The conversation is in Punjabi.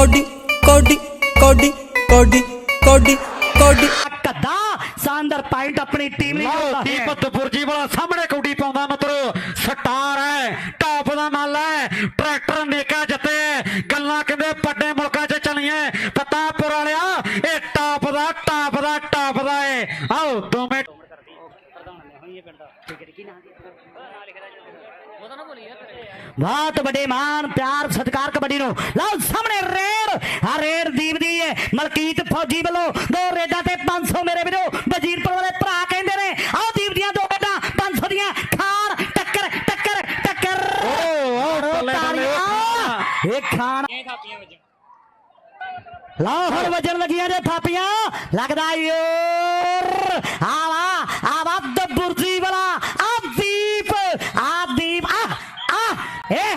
ਕੋਡੀ ਕੋਡੀ ਕੋਡੀ ਕੋਡੀ ਕੋਡੀ ਕੋਡੀ। ਕੱਦਾ ਸ਼ਾਨਦਾਰ ਪੁਆਇੰਟ ਆਪਣੀ ਟੀਮ ਲਈ ਲਓ ਦੀਪਕ ਬੁਰਜੀ ਵਾਲਾ ਸਾਹਮਣੇ ਕੌਡੀ ਪਾਉਂਦਾ ਮਿੱਤਰੋ ਸਟਾਰ ਹੈ ਟੌਪ ਦਾ ਮਾਲ ਹੈ ਟਰੈਕਟਰ ਨੇਕਾ ਜੱਤੇ ਗੱਲਾਂ ਕਹਿੰਦੇ ਵੱਡੇ ਮੁਲਕਾਂ 'ਚ ਚਲੀਆਂ ਪਤਾਪੁਰ ਵਾਲਿਆ ਇਹ ਟਾਪ ਦਾ ਟਾਪ ਦਾ ਟਾਪ ਦਾ ਏ ਆਓ ਦੋਵੇਂ ਬਹੁਤ ਵੱਡੇ ਮਾਣ ਪਿਆਰ ਸਤਿਕਾਰ ਕਬੱਡੀ ਨੂੰ। ਲਓ ਸਾਹਮਣੇ ਰੇਡ। ਆ ਰੇਡ ਦੀਪ ਦੀ ਹੈ। ਮਲਕੀਤ ਫੌਜੀ ਵੱਲੋਂ ਦੋ ਰੇਡਾਂ ਤੇ 500 ਮੇਰੇ ਵੀਰੋ। ਵਜੀਰਪੁਰ ਵਾਲੇ ਭਰਾ ਕਹਿੰਦੇ ਨੇ ਆਓ ਦੀਪ ਦੀਆਂ ਦੋ ਰੇਡਾਂ 500 ਦੀਆਂ। ਖਾਨ ਟੱਕਰ ਟੱਕਰ ਟੱਕਰ। ਓ। ਇਹ ਖਾਨ ਲਓ ਹੁਣ ਵੱਜਣ ਲੱਗੀਆਂ ਜੇ ਥਾਪੀਆਂ। ਲੱਗਦਾ ਯੋਰ। ਆਵਾ ਆਵਾ ਦਬੁਰਜੀ ਵਾਲਾ ਆ ਦੀਪ ਆ ਦੀਪ ਆ ਆ ਏ